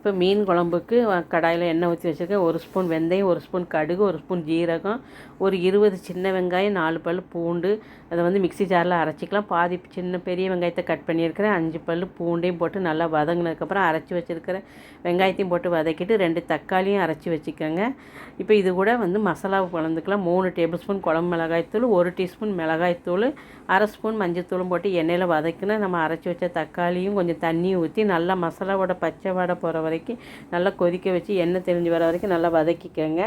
இப்போ மீன் குழம்புக்கு கடாயில் எண்ணெய் ஊற்றி வச்சுருக்கேன். ஒரு ஸ்பூன் வெந்தயம் ஒரு ஸ்பூன் கடுகு ஒரு ஸ்பூன் ஜீரகம் ஒரு இருபது சின்ன வெங்காயம் நாலு பல் பூண்டு. அதை வந்து மிக்ஸி ஜாரில் அரைச்சிக்கலாம். பாதி சின்ன பெரிய வெங்காயத்தை கட் பண்ணியிருக்கிறேன். அஞ்சு பல் பூண்டையும் போட்டு நல்லா வதங்கினதுக்கப்புறம் அரைச்சி வச்சுருக்கிறேன். வெங்காயத்தையும் போட்டு வதக்கிட்டு ரெண்டு தக்காளியும் அரைச்சி வச்சுக்கோங்க. இப்போ இது கூட வந்து மசாலா குழந்துக்கலாம் மூணு டேபிள் ஸ்பூன் குழம்பு மிளகாய்த்தூள் ஒரு டீஸ்பூன் மிளகாய்த்தூள் அரை ஸ்பூன் மஞ்சத்தூளும் போட்டு எண்ணெயில் வதக்கினா நம்ம அரைச்சி வச்ச தக்காளியும் கொஞ்சம் தண்ணியும் ஊற்றி நல்லா மசாலாவோட பச்சை வாடை போகிற வரைக்கும் நல்லா கொதிக்க வச்சு எண்ணெய் தெரிஞ்சு வர வரைக்கும் நல்லா வதக்கிக்கோங்க.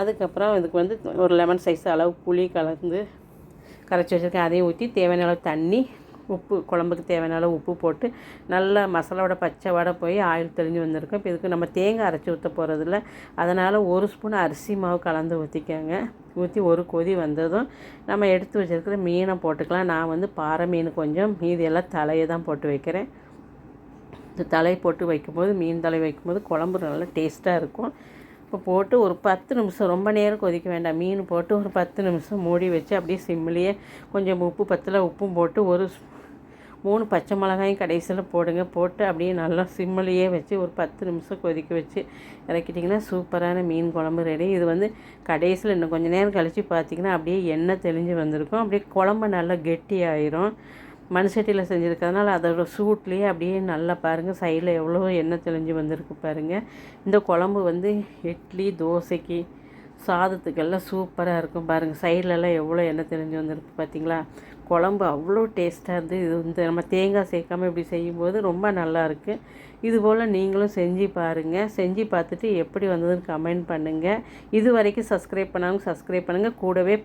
அதுக்கப்புறம் இதுக்கு வந்து ஒரு லெமன் சைஸ் அளவு புளி கலந்து கரைச்சி வச்சுருக்கேன். அதையும் ஊற்றி தேவையான அளவு தண்ணி உப்பு குழம்புக்கு தேவையான அளவு உப்பு போட்டு நல்லா மசாலாவோட பச்சை வடை போய் ஆயில் தெளிஞ்சு வந்திருக்கும். இப்போ இதுக்கு நம்ம தேங்காய் அரைச்சி ஊற்ற போகிறதில்ல அதனால் ஒரு ஸ்பூன் அரிசி மாவு கலந்து ஊற்றிக்கோங்க ஊற்றி ஒரு கொதி வந்ததும் நம்ம எடுத்து வச்சுருக்கிற மீனை போட்டுக்கலாம். நான் வந்து பாறை மீன் கொஞ்சம் மீதியெல்லாம் தலையை தான் போட்டு வைக்கிறேன். இந்த தலை போட்டு வைக்கும்போது மீன் தலை வைக்கும்போது குழம்பு நல்லா டேஸ்ட்டாக இருக்கும். இப்போ போட்டு ஒரு பத்து நிமிஷம் ரொம்ப நேரம் கொதிக்க வேண்டாம். மீன் போட்டு ஒரு பத்து நிமிஷம் மூடி வச்சு அப்படியே சிம்மிலேயே கொஞ்சம் உப்பு பத்தில் உப்பும் போட்டு ஒரு மூணு பச்சை மிளகாயும் கடைசியில் போடுங்க. போட்டு அப்படியே நல்லா சிம்மிலேயே வச்சு ஒரு பத்து நிமிஷம் கொதிக்க வச்சு இறக்கிட்டிங்கன்னா சூப்பரான மீன் குழம்பு ரெடி இது வந்து கடைசியில் இன்னும் கொஞ்சம் நேரம் கழித்து பார்த்திங்கன்னா அப்படியே எண்ணெய் தெளிஞ்சு வந்திருக்கும். அப்படியே குழம்பு நல்லா கெட்டி ஆயிரும் மண் சட்டியில் செஞ்சுருக்கிறதுனால அதோட சூட்லேயே அப்படியே நல்லா பாருங்கள் சைடில் எவ்வளோ எண்ணெய் தெளிஞ்சு வந்திருக்கு பாருங்கள் இந்த குழம்பு வந்து இட்லி தோசைக்கு சாதத்துக்கெல்லாம் சூப்பராக இருக்கும் பாருங்கள் சைட்லலாம் எவ்வளோ எண்ணெய் தெளிஞ்சு வந்திருக்கு பார்த்தீங்களா குழம்பு அவ்வளோ டேஸ்ட்டாக இருந்து இது வந்து நம்ம தேங்காய் சேர்க்காமல் இப்படி செய்யும்போது ரொம்ப நல்லாயிருக்கு இது போல் நீங்களும் செஞ்சு பாருங்கள் செஞ்சு பார்த்துட்டு எப்படி வந்ததுன்னு கமெண்ட் பண்ணுங்கள் இது வரைக்கும் சப்ஸ்கிரைப் பண்ணாலும் சப்ஸ்கிரைப் பண்ணுங்கள் கூடவே